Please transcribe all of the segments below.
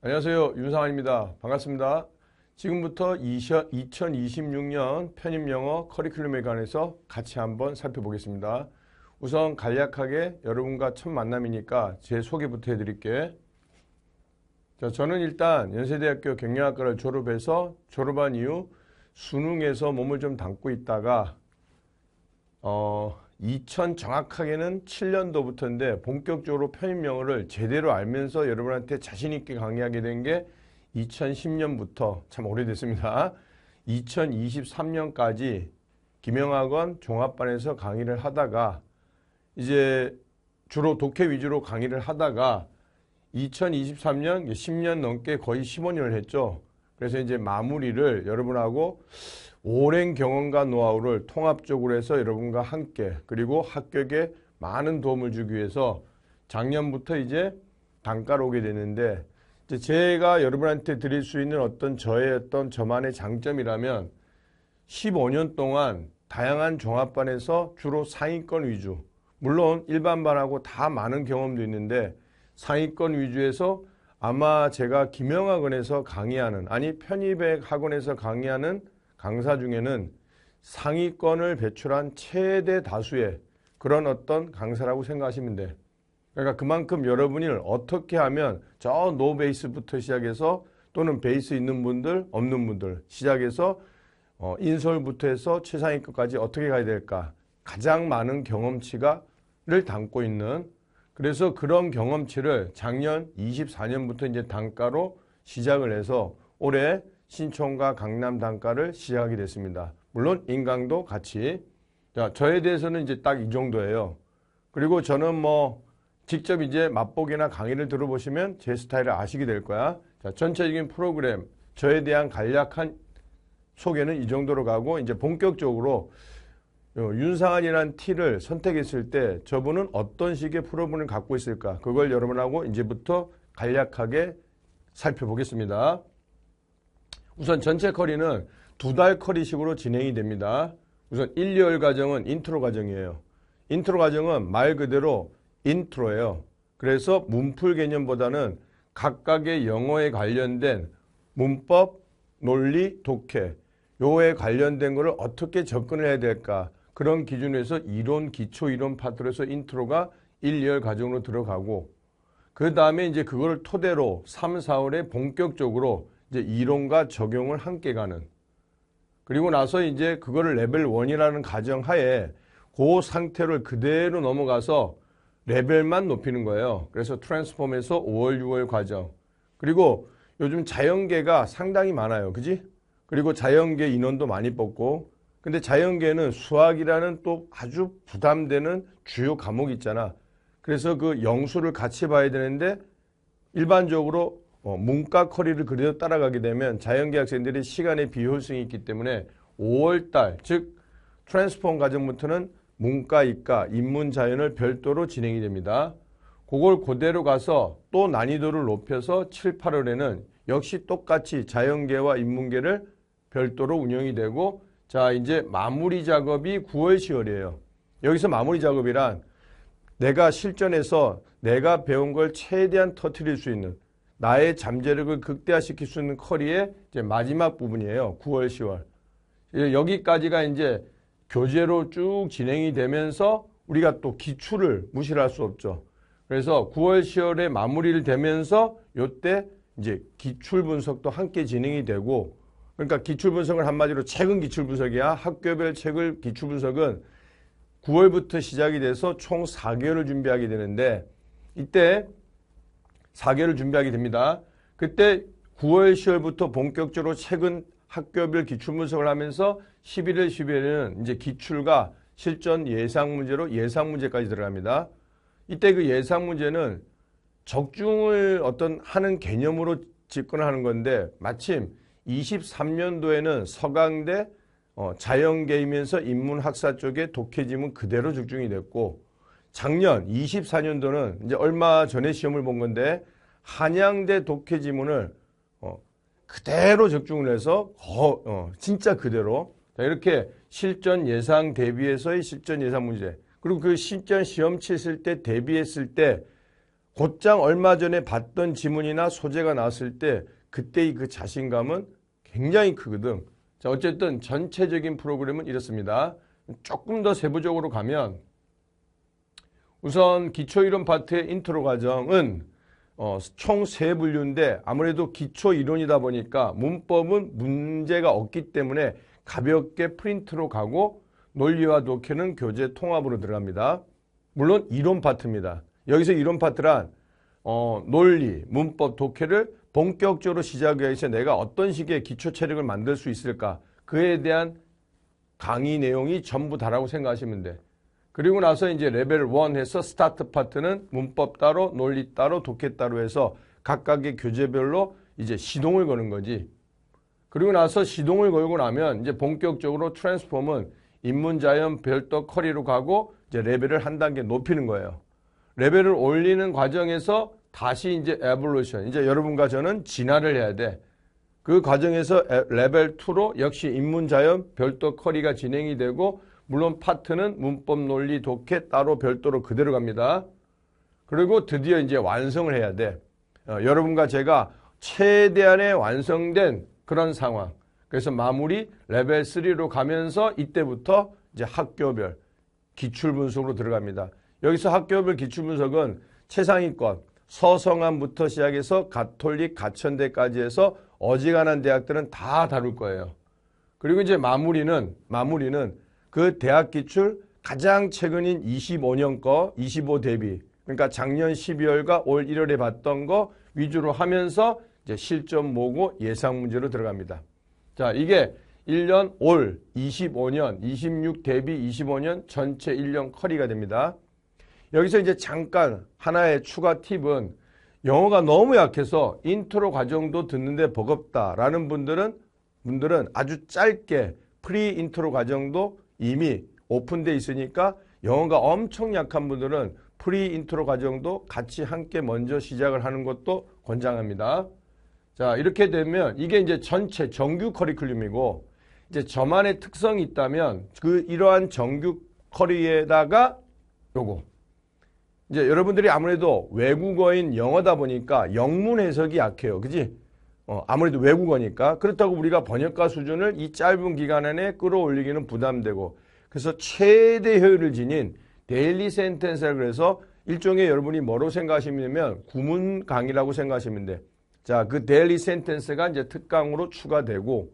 안녕하세요. 윤상환입니다. 반갑습니다. 지금부터 2026년 편입영어 커리큘럼에 관해서 같이 한번 살펴보겠습니다. 우선 간략하게 여러분과 첫 만남이니까 제 소개부터 해드릴게. 자, 저는 일단 연세대학교 경영학과를 졸업해서 졸업한 이후 수능에서 몸을 좀 담고 있다가 어, 2000 정확하게는 7년도부터인데 본격적으로 편입 영어를 제대로 알면서 여러분한테 자신 있게 강의하게 된 게 2010년부터 참 오래됐습니다. 2023년까지 김영학원 종합반에서 강의를 하다가 이제 주로 독해 위주로 강의를 하다가 2023년 10년 넘게 거의 15년을 했죠. 그래서 이제 마무리를 여러분하고 오랜 경험과 노하우를 통합적으로 해서 여러분과 함께 그리고 합격에 많은 도움을 주기 위해서 작년부터 이제 단가로 오게 되는데 제가 여러분한테 드릴 수 있는 어떤 저의 어떤 저만의 장점이라면 15년 동안 다양한 종합반에서 주로 상위권 위주 물론 일반반하고 다 많은 경험도 있는데 상위권 위주에서 아마 제가 김영학원에서 강의하는 아니 편입백 학원에서 강의하는 강사 중에는 상위권을 배출한 최대 다수의 그런 어떤 강사라고 생각하시면 돼. 그러니까 그만큼 여러분이 어떻게 하면 저 노베이스부터 시작해서 또는 베이스 있는 분들, 없는 분들 시작해서 어, 인솔부터 해서 최상위권까지 어떻게 가야 될까? 가장 많은 경험치가를 담고 있는 그래서 그런 경험치를 작년 24년부터 이제 단가로 시작을 해서 올해 신촌과 강남 단가를 시작하게 됐습니다. 물론 인강도 같이. 자, 저에 대해서는 이제 딱 이 정도예요. 그리고 저는 뭐 직접 이제 맛보기나 강의를 들어보시면 제 스타일을 아시게 될 거야. 자, 전체적인 프로그램, 저에 대한 간략한 소개는 이 정도로 가고 이제 본격적으로 윤상한이라는 T를 선택했을 때 저분은 어떤 식의 프로그램을 갖고 있을까? 그걸 여러분하고 이제부터 간략하게 살펴보겠습니다. 우선 전체 커리는 두 달 커리식으로 진행이 됩니다. 우선 1, 2월 과정은 인트로 과정이에요. 인트로 과정은 말 그대로 인트로예요. 그래서 문풀 개념보다는 각각의 영어에 관련된 문법, 논리, 독해 요에 관련된 것을 어떻게 접근을 해야 될까 그런 기준에서 이론, 기초 이론 파트로서 인트로가 1, 2월 과정으로 들어가고 그 다음에 이제 그걸 토대로 3, 4월에 본격적으로 이제 이론과 적용을 함께 가는 그리고 나서 이제 그거를 레벨 1이라는 가정 하에 그 상태를 그대로 넘어가서 레벨만 높이는 거예요. 그래서 트랜스폼에서 5월, 6월 과정. 그리고 요즘 자연계가 상당히 많아요. 그지? 그리고 자연계 인원도 많이 뽑고 근데 자연계는 수학이라는 또 아주 부담되는 주요 과목이 있잖아. 그래서 그 영수를 같이 봐야 되는데 일반적으로 어, 문과 커리를 그대로 따라가게 되면 자연계 학생들이 시간의 비효율성이 있기 때문에 5월달 즉 트랜스폼 과정부터는 문과, 이과, 인문, 자연을 별도로 진행이 됩니다. 그걸 그대로 가서 또 난이도를 높여서 7, 8월에는 역시 똑같이 자연계와 인문계를 별도로 운영이 되고 자 이제 마무리 작업이 9월, 10월이에요. 여기서 마무리 작업이란 내가 실전에서 내가 배운 걸 최대한 터트릴 수 있는 나의 잠재력을 극대화시킬 수 있는 커리의 이제 마지막 부분이에요. 9월, 10월. 여기까지가 이제 교재로 쭉 진행이 되면서 우리가 또 기출을 무시할 수 없죠. 그래서 9월, 10월에 마무리를 되면서 요때 이제 기출 분석도 함께 진행이 되고 그러니까 기출 분석을 한마디로 최근 기출 분석이야. 학교별 책을 기출 분석은 9월부터 시작이 돼서 총 4개월을 준비하게 되는데 이때 4개월을 준비하게 됩니다. 그때 9월, 10월부터 본격적으로 최근 학교별 기출 분석을 하면서 11월, 12월에는 이제 기출과 실전 예상 문제로 예상 문제까지 들어갑니다. 이때 그 예상 문제는 적중을 어떤 하는 개념으로 집권하는 건데 마침 23년도에는 서강대 어, 자연계이면서 인문학사 쪽에 독해지문 그대로 적중이 됐고 작년 24년도는 이제 얼마 전에 시험을 본 건데 한양대 독해 지문을 어, 그대로 적중을 해서 거, 어, 진짜 그대로 이렇게 실전 예상 대비해서의 실전 예상 문제 그리고 그 실전 시험 치실 때 대비했을 때 곧장 얼마 전에 봤던 지문이나 소재가 나왔을 때 그때의 그 자신감은 굉장히 크거든. 자, 어쨌든 전체적인 프로그램은 이렇습니다. 조금 더 세부적으로 가면 우선 기초이론 파트의 인트로 과정은 어, 총 세 분류인데 아무래도 기초 이론이다 보니까 문법은 문제가 없기 때문에 가볍게 프린트로 가고 논리와 독해는 교재 통합으로 들어갑니다. 물론 이론 파트입니다. 여기서 이론 파트란 어, 논리, 문법, 독해를 본격적으로 시작하기 위해서 내가 어떤 식의 기초 체력을 만들 수 있을까 그에 대한 강의 내용이 전부 다라고 생각하시면 돼. 그리고 나서 이제 레벨 1 해서 스타트 파트는 문법 따로, 논리 따로, 독해 따로 해서 각각의 교재별로 이제 시동을 거는 거지. 그리고 나서 시동을 걸고 나면 이제 본격적으로 트랜스폼은 인문자연, 별도, 커리로 가고 이제 레벨을 한 단계 높이는 거예요. 레벨을 올리는 과정에서 다시 이제 에볼루션. 이제 여러분과 저는 진화를 해야 돼. 그 과정에서 레벨 2로 역시 인문자연, 별도, 커리가 진행이 되고 물론 파트는 문법, 논리, 독해 따로 별도로 그대로 갑니다. 그리고 드디어 이제 완성을 해야 돼. 어, 여러분과 제가 최대한의 완성된 그런 상황. 그래서 마무리 레벨 3로 가면서 이때부터 이제 학교별 기출 분석으로 들어갑니다. 여기서 학교별 기출 분석은 최상위권 서성함부터 시작해서 가톨릭 가천대까지 해서 어지간한 대학들은 다 다룰 거예요. 그리고 이제 마무리는 마무리는 그 대학 기출 가장 최근인 25년 거 25 대비 그러니까 작년 12월과 올 1월에 봤던 거 위주로 하면서 이제 실전 모고 예상 문제로 들어갑니다. 자, 이게 1년 올 25년 26 대비 25년 전체 1년 커리가 됩니다. 여기서 이제 잠깐 하나의 추가 팁은 영어가 너무 약해서 인트로 과정도 듣는데 버겁다라는 분들은 분들은 아주 짧게 프리 인트로 과정도 이미 오픈돼 있으니까 영어가 엄청 약한 분들은 프리 인트로 과정도 같이 함께 먼저 시작을 하는 것도 권장합니다. 자, 이렇게 되면 이게 이제 전체 정규 커리큘럼이고 이제 저만의 특성이 있다면 그 이러한 정규 커리에다가 요거 이제 여러분들이 아무래도 외국어인 영어다 보니까 영문 해석이 약해요. 그지? 어, 아무래도 외국어니까. 그렇다고 우리가 번역가 수준을 이 짧은 기간 안에 끌어올리기는 부담되고. 그래서 최대 효율을 지닌 데일리 센텐스라 그래서 일종의 여러분이 뭐로 생각하시면 구문 강의라고 생각하시면 돼. 자, 그 데일리 센텐스가 이제 특강으로 추가되고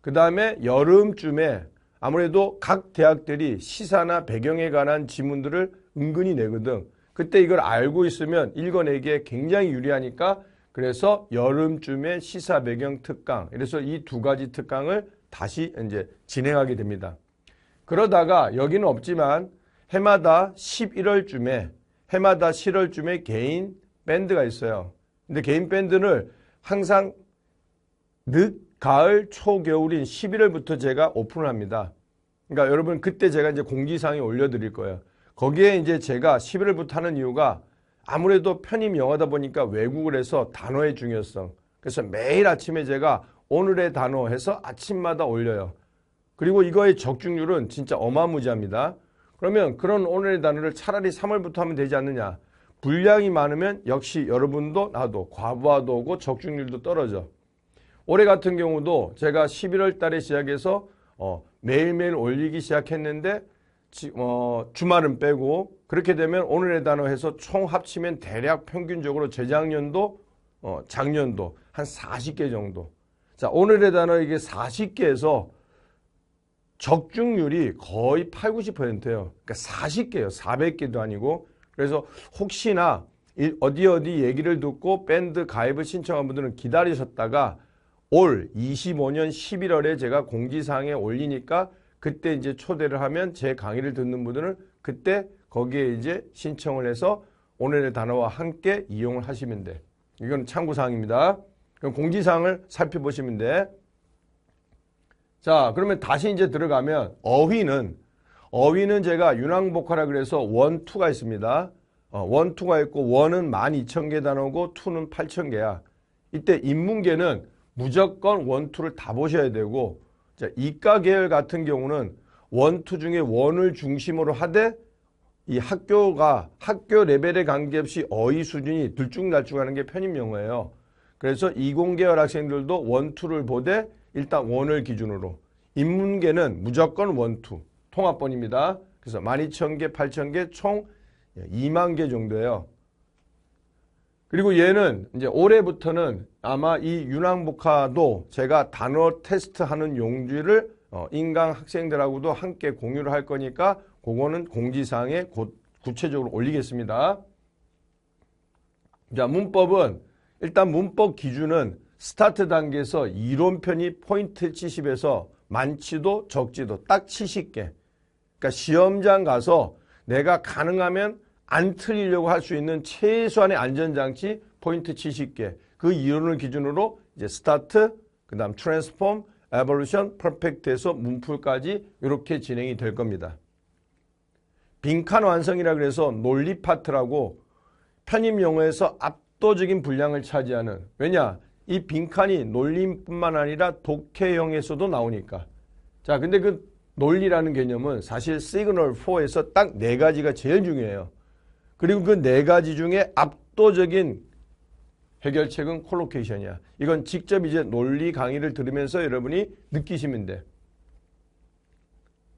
그 다음에 여름쯤에 아무래도 각 대학들이 시사나 배경에 관한 지문들을 은근히 내거든. 그때 이걸 알고 있으면 읽어내기에 굉장히 유리하니까 그래서 여름쯤에 시사 배경 특강. 그래서 이 두 가지 특강을 다시 이제 진행하게 됩니다. 그러다가 여기는 없지만 해마다 11월쯤에 해마다 7월쯤에 개인 밴드가 있어요. 근데 개인 밴드를 항상 늦 가을 초겨울인 11월부터 제가 오픈을 합니다. 그러니까 여러분 그때 제가 이제 공지사항에 올려드릴 거예요. 거기에 이제 제가 11월부터 하는 이유가 아무래도 편입 영어다 보니까 외국을 해서 단어의 중요성. 그래서 매일 아침에 제가 오늘의 단어 해서 아침마다 올려요. 그리고 이거의 적중률은 진짜 어마무지합니다. 그러면 그런 오늘의 단어를 차라리 3월부터 하면 되지 않느냐. 분량이 많으면 역시 여러분도 나도 과부하도 오고 적중률도 떨어져. 올해 같은 경우도 제가 11월 달에 시작해서 어, 매일매일 올리기 시작했는데 어, 주말은 빼고 그렇게 되면 오늘의 단어 해서 총 합치면 대략 평균적으로 재작년도 어, 작년도 한 40개 정도. 자, 오늘의 단어 이게 40개에서 적중률이 거의 8, 90%예요. 그러니까 40개예요. 400개도 아니고. 그래서 혹시나 어디 어디 얘기를 듣고 밴드 가입을 신청한 분들은 기다리셨다가 올 25년 11월에 제가 공지사항에 올리니까 그때 이제 초대를 하면 제 강의를 듣는 분들은 그때 거기에 이제 신청을 해서 오늘의 단어와 함께 이용을 하시면 돼. 이건 참고사항입니다. 그럼 공지사항을 살펴보시면 돼. 자, 그러면 다시 이제 들어가면 어휘는 어휘는 제가 윤왕복화라 그래서 원, 투가 있습니다. 어, 원, 투가 있고 원은 12,000개 단어고 투는 8,000개야. 이때 인문계는 무조건 원, 투를 다 보셔야 되고 자, 이과 계열 같은 경우는 원, 투 중에 원을 중심으로 하되 이 학교가 학교 레벨에 관계없이 어휘 수준이 들쭉날쭉하는 게 편입 영어예요. 그래서 이공계열 학생들도 원투를 보되 일단 원을 기준으로 인문계는 무조건 원투 통합본입니다. 그래서 12,000개, 8,000개 총 2만 개 정도예요. 그리고 얘는 이제 올해부터는 아마 이 윤항복화도 제가 단어 테스트하는 용지를 어, 인강 학생들하고도 함께 공유를 할 거니까 그거는 공지사항에 곧 구체적으로 올리겠습니다. 자, 문법은 일단 문법 기준은 스타트 단계에서 이론편이 포인트 70에서 많지도 적지도 딱 70개. 그러니까 시험장 가서 내가 가능하면 안 틀리려고 할 수 있는 최소한의 안전장치 포인트 70개. 그 이론을 기준으로 이제 스타트, 그 다음 트랜스폼, 에볼루션, 퍼펙트에서 문풀까지 이렇게 진행이 될 겁니다. 빈칸 완성이라 그래서 논리 파트라고 편입 용어에서 압도적인 분량을 차지하는 왜냐 이 빈칸이 논리뿐만 아니라 독해형에서도 나오니까 자 근데 그 논리라는 개념은 사실 시그널 4에서 딱 네 가지가 제일 중요해요 그리고 그 네 가지 중에 압도적인 해결책은 콜로케이션이야 이건 직접 이제 논리 강의를 들으면서 여러분이 느끼시면 돼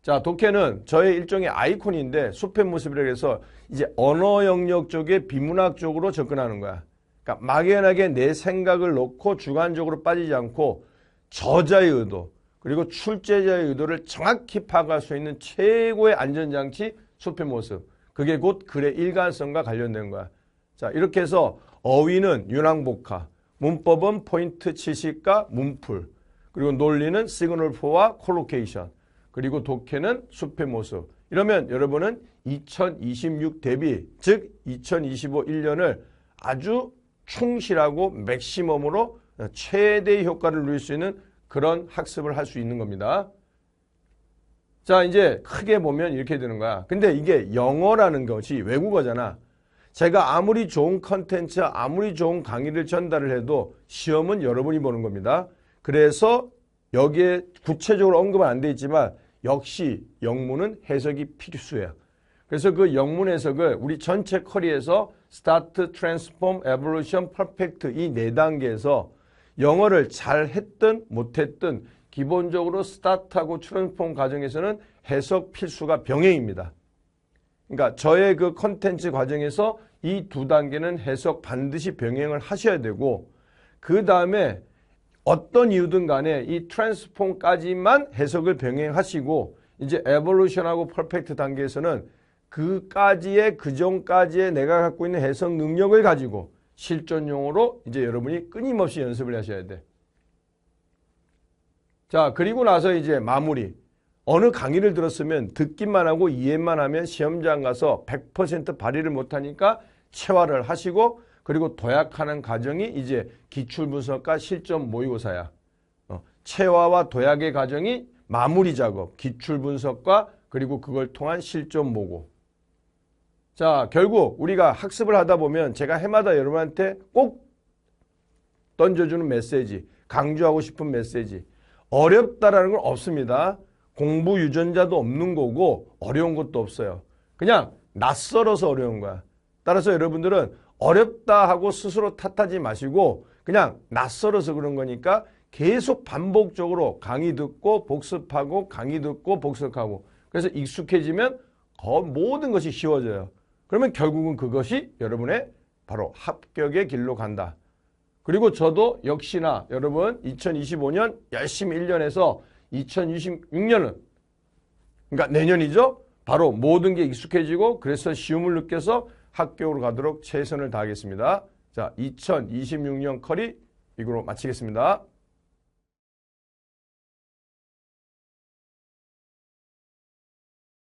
자, 독해는 저의 일종의 아이콘인데 숲의 모습이라 해서 이제 언어 영역 쪽에 비문학 쪽으로 접근하는 거야. 그러니까 막연하게 내 생각을 놓고 주관적으로 빠지지 않고 저자의 의도 그리고 출제자의 의도를 정확히 파악할 수 있는 최고의 안전장치 숲의 모습. 그게 곧 글의 일관성과 관련된 거야. 자, 이렇게 해서 어휘는 윤항복화, 문법은 포인트 치식과 문풀, 그리고 논리는 시그널 포와 콜로케이션, 그리고 독해는 숲의 모습. 이러면 여러분은 2026 대비 즉 2025 1년을 아주 충실하고 맥시멈으로 최대의 효과를 누릴 수 있는 그런 학습을 할 수 있는 겁니다. 자 이제 크게 보면 이렇게 되는 거야. 근데 이게 영어라는 것이 외국어잖아. 제가 아무리 좋은 컨텐츠, 아무리 좋은 강의를 전달을 해도 시험은 여러분이 보는 겁니다. 그래서 여기에 구체적으로 언급은 안 돼 있지만 역시 영문은 해석이 필수예요. 그래서 그 영문 해석을 우리 전체 커리에서 스타트, 트랜스폼, 에볼루션, 퍼펙트 이 네 단계에서 영어를 잘 했든 못했든 기본적으로 스타트하고 트랜스폼 과정에서는 해석 필수가 병행입니다. 그러니까 저의 그 컨텐츠 과정에서 이 두 단계는 해석 반드시 병행을 하셔야 되고 그 다음에 어떤 이유든 간에 이 트랜스폼까지만 해석을 병행하시고 이제 에볼루션하고 퍼펙트 단계에서는 그까지의 그 전까지의 내가 갖고 있는 해석 능력을 가지고 실전용으로 이제 여러분이 끊임없이 연습을 하셔야 돼. 자, 그리고 나서 이제 마무리. 어느 강의를 들었으면 듣기만 하고 이해만 하면 시험장 가서 100% 발휘를 못하니까 체화를 하시고 그리고 도약하는 과정이 이제 기출분석과 실전 모의고사야. 어, 체화와 도약의 과정이 마무리 작업, 기출분석과 그리고 그걸 통한 실전 모고. 자, 결국 우리가 학습을 하다 보면 제가 해마다 여러분한테 꼭 던져주는 메시지, 강조하고 싶은 메시지. 어렵다라는 건 없습니다. 공부 유전자도 없는 거고 어려운 것도 없어요. 그냥 낯설어서 어려운 거야. 따라서 여러분들은 어렵다 하고 스스로 탓하지 마시고 그냥 낯설어서 그런 거니까 계속 반복적으로 강의 듣고 복습하고 강의 듣고 복습하고 그래서 익숙해지면 모든 것이 쉬워져요. 그러면 결국은 그것이 여러분의 바로 합격의 길로 간다. 그리고 저도 역시나 여러분 2025년 열심히 1년에서 2026년은 그러니까 내년이죠. 바로 모든 게 익숙해지고 그래서 시험을 느껴서 학교로 가도록 최선을 다하겠습니다. 자, 2026년 커리 이거로 마치겠습니다.